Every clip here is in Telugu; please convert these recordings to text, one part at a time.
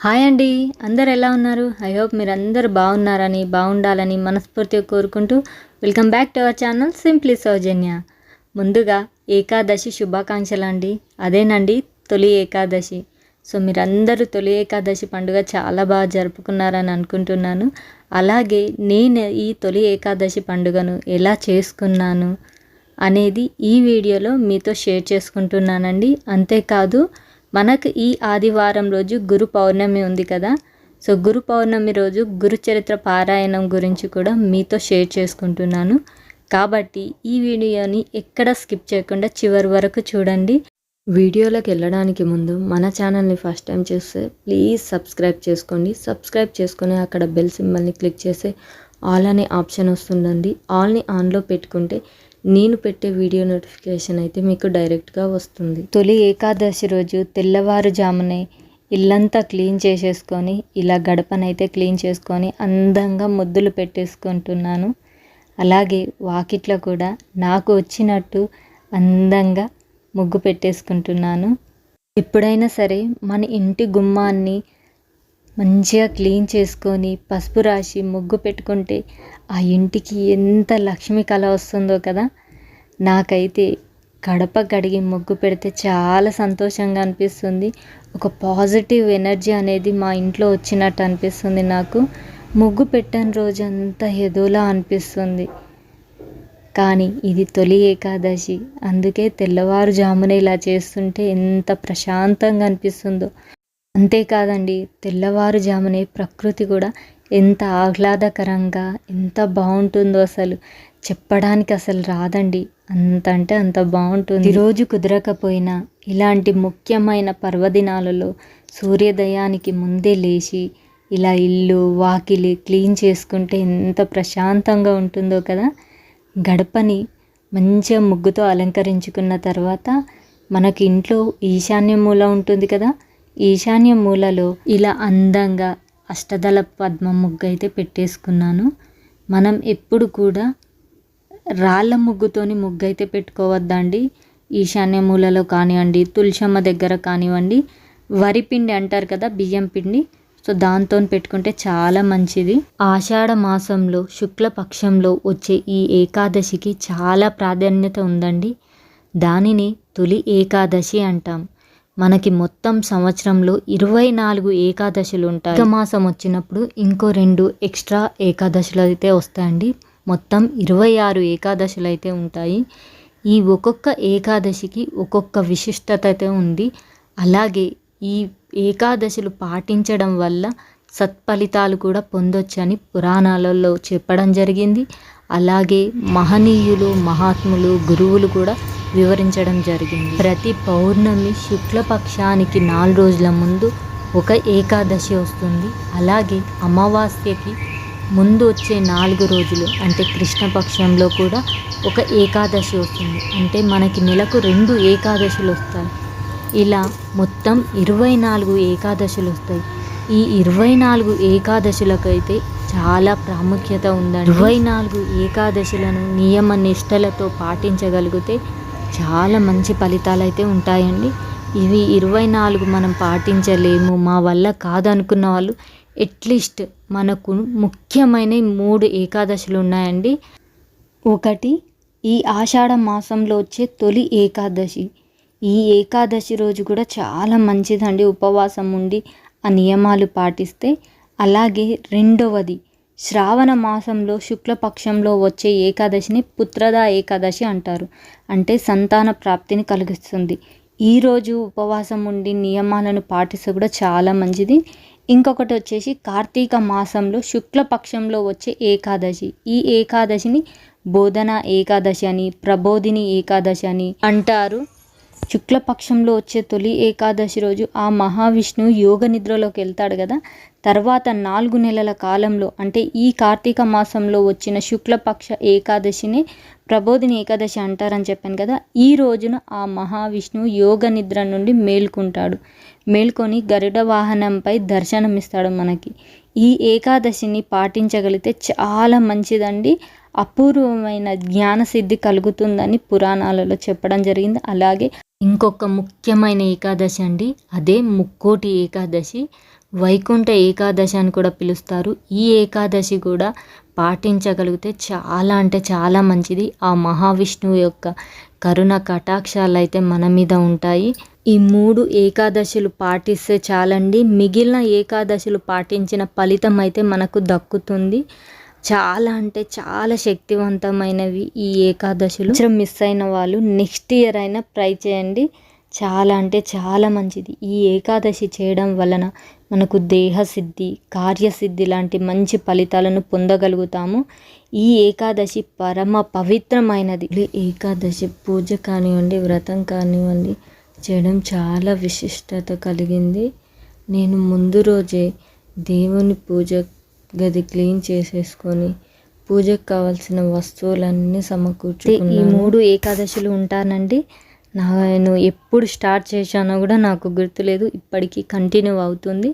హాయ్ అండి. అందరు ఎలా ఉన్నారు? ఐ హోప్ మీరు అందరు బాగున్నారని బాగుండాలని మనస్ఫూర్తిగా కోరుకుంటూ welcome back to our channel simply Soujanya. ముందుగా ఏకాదశి శుభాకాంక్షలు అండి. అదేనండి తొలి ఏకాదశి. సో మీరందరూ తొలి ఏకాదశి పండుగ చాలా బాగా జరుపుకున్నారని అనుకుంటున్నాను. అలాగే నేను ఈ తొలి ఏకాదశి పండుగను ఎలా చేసుకున్నాను అనేది ఈ వీడియోలో మీతో షేర్ చేసుకుంటున్నానండి. అంతేకాదు మనకు ఈ ఆదివారం రోజు గురు పౌర్ణమి ఉంది కదా. సో గురు పౌర్ణమి రోజు గురుచరిత్ర పారాయణం గురించి కూడా మీతో షేర్ చేసుకుంటున్నాను. కాబట్టి ఈ వీడియోని ఎక్కడ స్కిప్ చేయకుండా చివరి వరకు చూడండి. వీడియోలోకి వెళ్ళడానికి ముందు మన ఛానల్ని ఫస్ట్ టైం చూస్తే ప్లీజ్ సబ్స్క్రైబ్ చేసుకోండి. సబ్స్క్రైబ్ చేసుకుని అక్కడ బెల్ సింబల్ని క్లిక్ చేస్తే ఆల్ అనే ఆప్షన్ వస్తుందండి. ఆల్ని ఆన్లో పెట్టుకుంటే నేను పెట్టే వీడియో నోటిఫికేషన్ అయితే మీకు డైరెక్ట్గా వస్తుంది. తొలి ఏకాదశి రోజు తెల్లవారుజామునే ఇల్లంతా క్లీన్ చేసేసుకొని ఇలా గడపనైతే క్లీన్ చేసుకొని అందంగా ముద్దులు పెట్టేసుకుంటున్నాను. అలాగే వాకిట్లో కూడా నాకు వచ్చినట్టు అందంగా ముగ్గు పెట్టేసుకుంటున్నాను. ఎప్పుడైనా సరే మన ఇంటి గుమ్మాన్ని మంచిగా క్లీన్ చేసుకొని పసుపు రాసి ముగ్గు పెట్టుకుంటే ఆ ఇంటికి ఎంత లక్ష్మి కళ వస్తుందో కదా. నాకైతే గడప కడిగి ముగ్గు పెడితే చాలా సంతోషంగా అనిపిస్తుంది. ఒక పాజిటివ్ ఎనర్జీ అనేది మా ఇంట్లో వచ్చినట్టు అనిపిస్తుంది నాకు. ముగ్గు పెట్టిన రోజంతా ఎదోలా అనిపిస్తుంది. కానీ ఇది తొలి ఏకాదశి. అందుకే తెల్లవారుజామున ఇలా చేస్తుంటే ఎంత ప్రశాంతంగా అనిపిస్తుందో. అంతేకాదండి తెల్లవారుజామునే ప్రకృతి కూడా ఎంత ఆహ్లాదకరంగా ఎంత బాగుంటుందో అసలు చెప్పడానికి అసలు రాదండి. అంత అంటే అంత బాగుంటుంది. రోజు కుదరకపోయినా ఇలాంటి ముఖ్యమైన పర్వదినాలలో సూర్యోదయానికి ముందే లేచి ఇలా ఇల్లు వాకిలి క్లీన్ చేసుకుంటే ఎంత ప్రశాంతంగా ఉంటుందో కదా! గడపని మంచిగా ముగ్గుతో అలంకరించుకున్న తర్వాత మనకి ఇంట్లో ఈశాన్య మూల ఉంటుంది కదా! ఈశాన్య మూలలో ఇలా అందంగా అష్టదళ పద్మ ముగ్గు అయితే పెట్టేసుకున్నాను. మనం ఎప్పుడు కూడా రాళ్ళ ముగ్గుతోని ముగ్గు అయితే పెట్టుకోవద్దండి. ఈశాన్య మూలలో కానివ్వండి తులసమ్మ దగ్గర కానివ్వండి వరి పిండి అంటారు కదా బియ్యం పిండి. సో దాంతో పెట్టుకుంటే చాలా మంచిది. ఆషాఢ మాసంలో శుక్లపక్షంలో వచ్చే ఈ ఏకాదశికి చాలా ప్రాధాన్యత ఉందండి. దానిని తొలి ఏకాదశి అంటాం. మనకి మొత్తం సంవత్సరంలో ఇరవై నాలుగు ఏకాదశులు ఉంటాయి. మాసం వచ్చినప్పుడు ఇంకో రెండు ఎక్స్ట్రా ఏకాదశులు అయితే వస్తాయండి. మొత్తం ఇరవై ఆరు ఏకాదశులు అయితే ఉంటాయి. ఈ ఒక్కొక్క ఏకాదశికి ఒక్కొక్క విశిష్టత అయితే ఉంది. అలాగే ఈ ఏకాదశులు పాటించడం వల్ల సత్ఫలితాలు కూడా పొందొచ్చని పురాణాలలో చెప్పడం జరిగింది. అలాగే మహనీయులు మహాత్ములు గురువులు కూడా వివరించడం జరిగింది. ప్రతి పౌర్ణమి శుక్లపక్షానికి నాలుగు రోజుల ముందు ఒక ఏకాదశి వస్తుంది. అలాగే అమావాస్యకి ముందు వచ్చే నాలుగు రోజులు అంటే కృష్ణపక్షంలో కూడా ఒక ఏకాదశి వస్తుంది. అంటే మనకి నెలకు రెండు ఏకాదశులు వస్తాయి. ఇలా మొత్తం ఇరవై నాలుగు ఏకాదశులు వస్తాయి. ఈ ఇరవై నాలుగు ఏకాదశులకైతే చాలా ప్రాముఖ్యత ఉందండి. ఇరవై నాలుగు ఏకాదశులను నియమ నిష్టలతో పాటించగలిగితే చాలా మంచి ఫలితాలు అయితే ఉంటాయండి. ఇవి ఇరవై నాలుగు మనం పాటించలేము మా వల్ల కాదనుకున్న వాళ్ళు అట్లీస్ట్ మనకు ముఖ్యమైన మూడు ఏకాదశులు ఉన్నాయండి. ఒకటి ఈ ఆషాఢ మాసంలో వచ్చే తొలి ఏకాదశి. ఈ ఏకాదశి రోజు కూడా చాలా మంచిదండి ఉపవాసం ఉండి ఆ నియమాలు పాటిస్తే. అలాగే రెండవది శ్రావణ మాసంలో శుక్లపక్షంలో వచ్చే ఏకాదశిని పుత్రద ఏకాదశి అంటారు. అంటే సంతాన ప్రాప్తిని కలిగిస్తుంది. ఈరోజు ఉపవాసం ఉండి నియమాలను పాటిస్తే కూడా చాలా మంచిది. ఇంకొకటి వచ్చేసి కార్తీక మాసంలో శుక్లపక్షంలో వచ్చే ఏకాదశి. ఈ ఏకాదశిని బోధన ఏకాదశి అని ప్రబోధిని ఏకాదశి అని అంటారు. శుక్లపక్షంలో వచ్చే తొలి ఏకాదశి రోజు ఆ మహావిష్ణువు యోగ నిద్రలోకి వెళ్తాడు కదా. తర్వాత నాలుగు నెలల కాలంలో అంటే ఈ కార్తీక మాసంలో వచ్చిన శుక్లపక్ష ఏకాదశిని ప్రబోధిని ఏకాదశి అంటారని చెప్పాను కదా ఈ రోజున ఆ మహావిష్ణువు యోగ నిద్ర నుండి మేల్కొంటాడు. మేల్కొని గరుడ వాహనంపై దర్శనమిస్తాడు మనకి. ఈ ఏకాదశిని పాటించగలిగితే చాలా మంచిదండి. అపూర్వమైన జ్ఞానసిద్ధి కలుగుతుందని పురాణాలలో చెప్పడం జరిగింది. అలాగే ఇంకొక ముఖ్యమైన ఏకాదశి అండి అదే ముక్కోటి ఏకాదశి. వైకుంఠ ఏకాదశి అని కూడా పిలుస్తారు. ఈ ఏకాదశి కూడా పాటించగలిగితే చాలా అంటే చాలా మంచిది. ఆ మహావిష్ణువు యొక్క కరుణ కటాక్షాలు అయితే మన మీద ఉంటాయి. ఈ మూడు ఏకాదశులు పాటిస్తే చాలండి. మిగిలిన ఏకాదశులు పాటించిన ఫలితం అయితే మనకు దక్కుతుంది. చాలా అంటే చాలా శక్తివంతమైనవి ఈ ఏకాదశులు. మిస్ అయిన వాళ్ళు నెక్స్ట్ ఇయర్ అయినా ట్రై చేయండి. చాలా అంటే చాలా మంచిది. ఈ ఏకాదశి చేయడం వలన మనకు దేహసిద్ధి కార్యసిద్ధి లాంటి మంచి ఫలితాలను పొందగలుగుతాము. ఈ ఏకాదశి పరమ పవిత్రమైనది. ఏకాదశి పూజ కానివ్వండి వ్రతం కానివ్వండి చేయడం చాలా విశిష్టత కలిగింది. నేను ముందు రోజే దేవుని పూజ గది క్లీన్ చేసేసుకొని పూజకు కావాల్సిన వస్తువులన్నీ సమకూర్చు ఈ మూడు ఏకాదశులు ఉంటానండి. నేను ఎప్పుడు స్టార్ట్ చేశానో కూడా నాకు గుర్తులేదు. ఇప్పటికీ కంటిన్యూ అవుతుంది.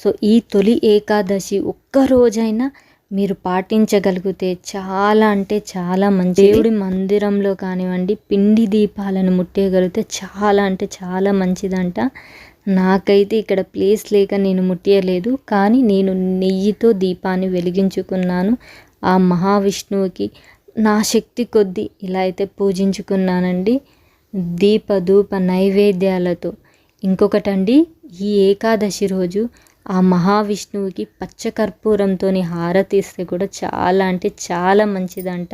సో ఈ తొలి ఏకాదశి ఒక్క రోజైనా మీరు పాటించగలిగితే చాలా అంటే చాలా మంచి దేవుడి మందిరంలో కానివ్వండి పిండి దీపాలను ముట్టేయగలిగితే చాలా అంటే చాలా మంచిదంట. నాకైతే ఇక్కడ ప్లేస్ లేక నేను ముట్టియలేదు కానీ నేను నెయ్యితో దీపాన్ని వెలిగించుకున్నాను. ఆ మహావిష్ణువుకి నా శక్తి కొద్దీ ఇలా అయితే పూజించుకున్నానండి. దీపధూప నైవేద్యాలతో. ఇంకొకటండి ఈ ఏకాదశి రోజు ఆ మహావిష్ణువుకి పచ్చకర్పూరంతో హారతిస్తే కూడా చాలా అంటే చాలా మంచిదంట.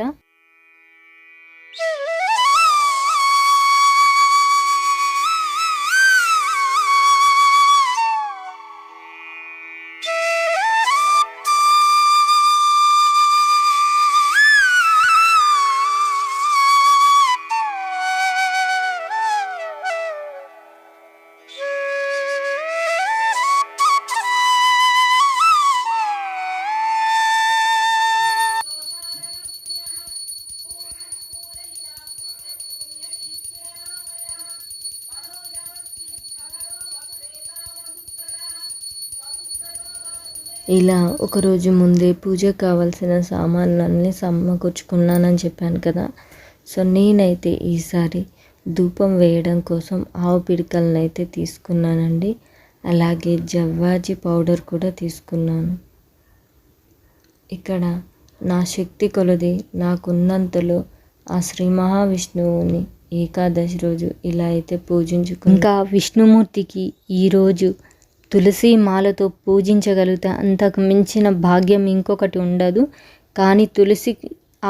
ఇలా ఒకరోజు ముందే పూజకు కావాల్సిన సామాన్లన్నీ సమకూర్చుకున్నానని చెప్పాను కదా. సో నేనైతే ఈసారి ధూపం వేయడం కోసం ఆవు పిడికలను అయితే తీసుకున్నానండి. అలాగే జవ్వాజి పౌడర్ కూడా తీసుకున్నాను. ఇక్కడ నా శక్తి కొలది నాకున్నంతలో ఆ శ్రీ మహావిష్ణువుని ఏకాదశి రోజు ఇలా అయితే పూజించుకు ఇంకా విష్ణుమూర్తికి ఈరోజు తులసి మాలతో పూజించగలిగితే. అంతకు మించిన భాగ్యం ఇంకొకటి ఉండదు. కానీ తులసి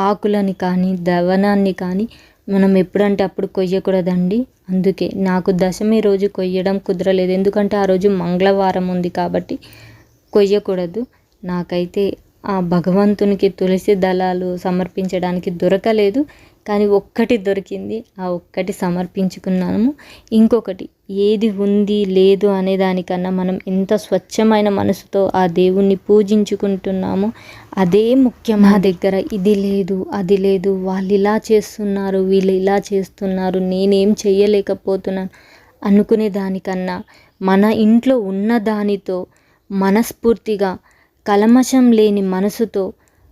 ఆకులని కానీ దవనాన్ని కానీ మనం ఎప్పుడంటే అప్పుడు కొయ్యకూడదండి. అందుకే నాకు దశమి రోజు కొయ్యడం కుదరలేదు. ఎందుకంటే ఆ రోజు మంగళవారం ఉంది కాబట్టి కొయ్యకూడదు. నాకైతే ఆ భగవంతునికి తులసి దళాలు సమర్పించడానికి దొరకలేదు. కానీ ఒక్కటి దొరికింది. ఆ ఒక్కటి సమర్పించుకున్నాము. ఇంకొకటి ఏది ఉంది లేదు అనే దానికన్నా మనం ఎంత స్వచ్ఛమైన మనసుతో ఆ దేవుణ్ణి పూజించుకుంటున్నామో అదే ముఖ్యం మా దగ్గర. ఇది లేదు అది లేదు వాళ్ళు ఇలా చేస్తున్నారు వీళ్ళు ఇలా చేస్తున్నారు నేనేం చేయలేకపోతున్నాను అనుకునే దానికన్నా మన ఇంట్లో ఉన్న దానితో మనస్ఫూర్తిగా కలమషం లేని మనసుతో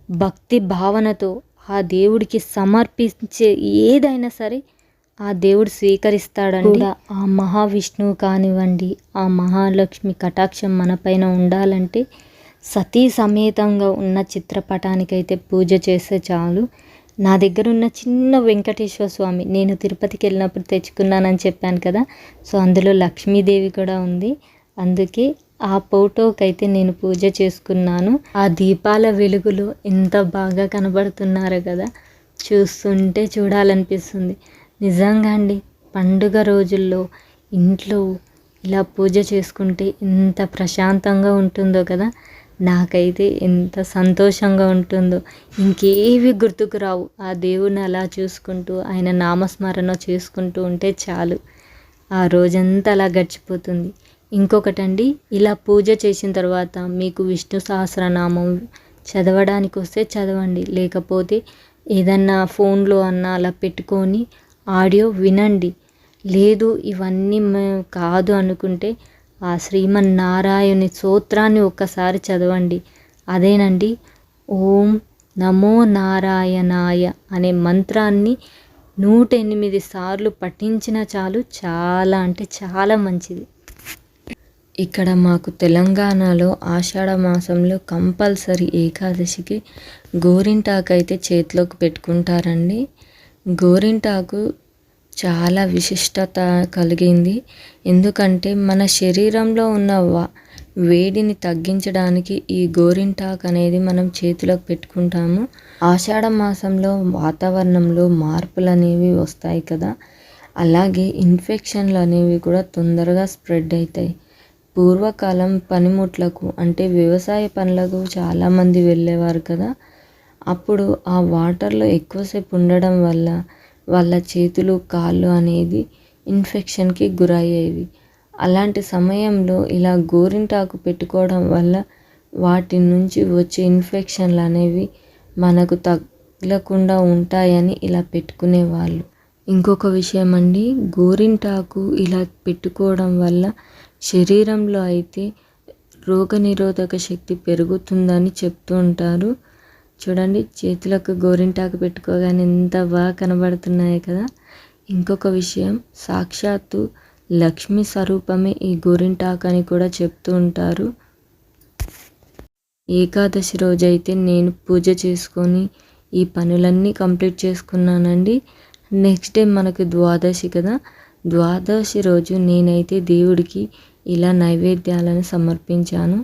భక్తి భావనతో ఆ దేవుడికి సమర్పించే ఏదైనా సరే ఆ దేవుడు స్వీకరిస్తాడండి. ఆ మహావిష్ణువు కానివ్వండి ఆ మహాలక్ష్మి కటాక్షం మనపైన ఉండాలంటే సతీ సమేతంగా ఉన్న చిత్రపటానికైతే పూజ చేస్తే చాలు. నా దగ్గర ఉన్న చిన్న వెంకటేశ్వర స్వామి నేను తిరుపతికి వెళ్ళినప్పుడు తెచ్చుకున్నానని చెప్పాను కదా. సో అందులో లక్ష్మీదేవి కూడా ఉంది. అందుకే ఆ ఫోటోకైతే నేను పూజ చేసుకున్నాను. ఆ దీపాల వెలుగులో ఎంత బాగా కనబడుతున్నారు కదా. చూస్తుంటే చూడాలనిపిస్తుంది. నిజంగా అండి పండుగ రోజుల్లో ఇంట్లో ఇలా పూజ చేసుకుంటే ఎంత ప్రశాంతంగా ఉంటుందో కదా. నాకైతే ఎంత సంతోషంగా ఉంటుందో. ఇంకేవి గుర్తుకు రావు. ఆ దేవుని అలా చూసుకుంటూ ఆయన నామస్మరణ చేసుకుంటూ ఉంటే చాలు. ఆ రోజంతా అలా గడిచిపోతుంది. ఇంకొకటండి ఇలా పూజ చేసిన తర్వాత మీకు విష్ణు సహస్రనామం చదవడానికి వస్తే చదవండి. లేకపోతే ఏదన్నా ఫోన్లో అన్నా అలా పెట్టుకొని ఆడియో వినండి. లేదు ఇవన్నీ కాదు అనుకుంటే ఆ శ్రీమన్నారాయణి సూత్రాన్ని ఒక్కసారి చదవండి. అదేనండి ఓం నమో నారాయణాయ అనే మంత్రాన్ని నూట ఎనిమిది సార్లు పఠించిన చాలు చాలా అంటే చాలా మంచిది. ఇక్కడ మాకు తెలంగాణలో ఆషాఢ మాసంలో కంపల్సరీ ఏకాదశికి గోరింటాకు అయితే చేతిలోకి పెట్టుకుంటారండి. గోరింటాకు చాలా విశిష్టత కలిగింది. ఎందుకంటే మన శరీరంలో ఉన్న వా వేడిని తగ్గించడానికి ఈ గోరింటాకు అనేది మనం చేతిలోకి పెట్టుకుంటాము. ఆషాఢ మాసంలో వాతావరణంలో మార్పులు అనేవి వస్తాయి కదా. అలాగే ఇన్ఫెక్షన్లు అనేవి కూడా తొందరగా స్ప్రెడ్ అవుతాయి పూర్వకాలం పనిముట్లకు అంటే వ్యవసాయ పనులకు చాలామంది వెళ్ళేవారు కదా. అప్పుడు ఆ వాటర్లో ఎక్కువసేపు ఉండడం వల్ల వాళ్ళ చేతులు కాళ్ళు అనేది ఇన్ఫెక్షన్కి గురయ్యేవి. అలాంటి సమయంలో ఇలా గోరింటాకు పెట్టుకోవడం వల్ల వాటి నుంచి వచ్చే ఇన్ఫెక్షన్లు అనేవి మనకు తగలకుండా ఉంటాయని ఇలా పెట్టుకునేవాళ్ళు. ఇంకొక విషయం అండి గోరింటాకు ఇలా పెట్టుకోవడం వల్ల శరీరంలో అయితే రోగనిరోధక శక్తి పెరుగుతుందని చెప్తూ ఉంటారు. చూడండి చేతులకు గోరింటాకు పెట్టుకోగానే ఎంత బాగా కనబడుతున్నాయి కదా. ఇంకొక విషయం సాక్షాత్తు లక్ష్మి స్వరూపమే ఈ గోరింటాకు అని కూడా చెప్తూ ఉంటారు. ఏకాదశి రోజైతే నేను పూజ చేసుకొని ఈ పనులన్నీ కంప్లీట్ చేసుకున్నానండి. నెక్స్ట్ డే మనకు ద్వాదశి కదా. ద్వాదశి రోజు నేనైతే దేవుడికి ఇలా నైవేద్యాలను సమర్పించాను.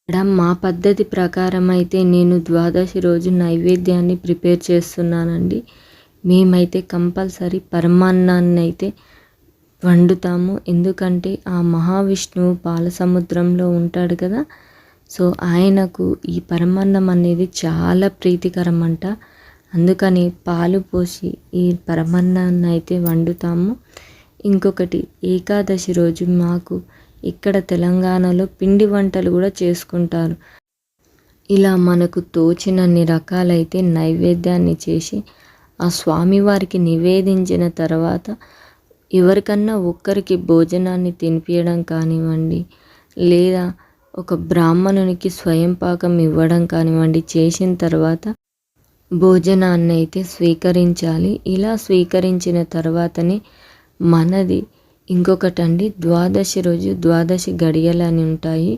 ఇక్కడ మా పద్ధతి ప్రకారం అయితే నేను ద్వాదశి రోజు నైవేద్యాన్ని ప్రిపేర్ చేస్తున్నానండి. మేమైతే కంపల్సరీ పరమాన్నాన్ని అయితే వండుతాము. ఎందుకంటే ఆ మహావిష్ణువు పాలసముద్రంలో ఉంటాడు కదా. సో ఆయనకు ఈ పరమాన్నం అనేది చాలా ప్రీతికరం అంట అందుకని పాలు పోసి ఈ పరమాన్నాన్ని అయితే వండుతాము. ఇంకొకటి ఏకాదశి రోజు మాకు ఇక్కడ తెలంగాణలో పిండి వంటలు కూడా చేసుకుంటారు. ఇలా మనకు తోచినన్ని రకాలైతే నైవేద్యాన్ని చేసి ఆ స్వామివారికి నివేదించిన తర్వాత ఎవరికన్నా ఒక్కరికి భోజనాన్ని తినిపించడం కానివ్వండి లేదా ఒక బ్రాహ్మణునికి స్వయం పాకం ఇవ్వడం కానివ్వండి చేసిన తర్వాత భోజనాన్ని అయితే స్వీకరించాలి. ఇలా స్వీకరించిన తర్వాతనే మనది ఇంకొకటండి ద్వాదశి రోజు ద్వాదశి గడియలు అని ఉంటాయి.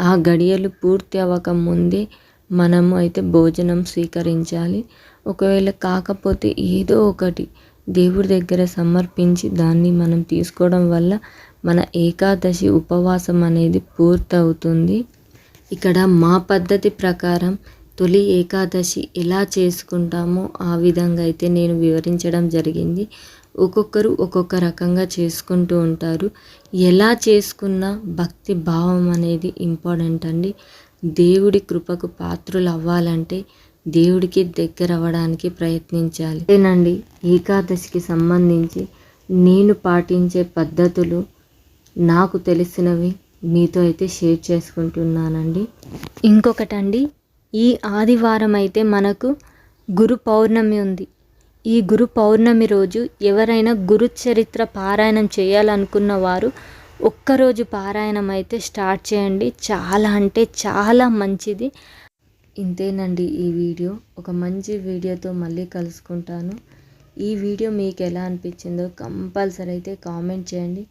ఆ గడియలు పూర్తి అవ్వక ముందే మనము అయితే భోజనం స్వీకరించాలి. ఒకవేళ కాకపోతే ఏదో ఒకటి దేవుడి దగ్గర సమర్పించి దాన్ని మనం తీసుకోవడం వల్ల మన ఏకాదశి ఉపవాసం అనేది పూర్తవుతుంది. ఇక్కడ మా పద్ధతి ప్రకారం తొలి ఏకాదశి ఎలా చేసుకుంటామో ఆ విధంగా అయితే నేను వివరించడం జరిగింది. ఒక్కొక్కరు ఒక్కొక్క రకంగా చేసుకుంటూ ఉంటారు. ఎలా చేసుకున్నా భక్తి భావం అనేది ఇంపార్టెంట్ అండి. దేవుడి కృపకు పాత్రలు అవ్వాలంటే దేవుడికి దగ్గర అవ్వడానికి ప్రయత్నించాలి. అదేనండి ఏకాదశికి సంబంధించి నేను పాటించే పద్ధతులు నాకు తెలిసినవి మీతో అయితే షేర్ చేసుకుంటున్నానండి. ఇంకొకటండి ఈ ఆదివారం అయితే మనకు గురు పౌర్ణమి ఉంది. ఈ గురు పౌర్ణమి రోజు ఎవరైనా గురు చరిత్ర పారాయణం చేయాలనుకున్న వారు ఒక్కరోజు పారాయణం అయితే స్టార్ట్ చేయండి. చాలా అంటే చాలా మంచిది. ఇంతేనండి ఈ వీడియో. ఒక మంచి వీడియోతో మళ్ళీ కలుసుకుంటాను. ఈ వీడియో మీకు ఎలా అనిపించిందో కంపల్సరీ అయితే కామెంట్ చేయండి.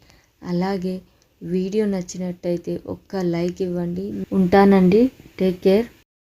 అలాగే వీడియో నచ్చినట్టయితే ఒక్క లైక్ ఇవ్వండి. ఉంటానండి. Take care.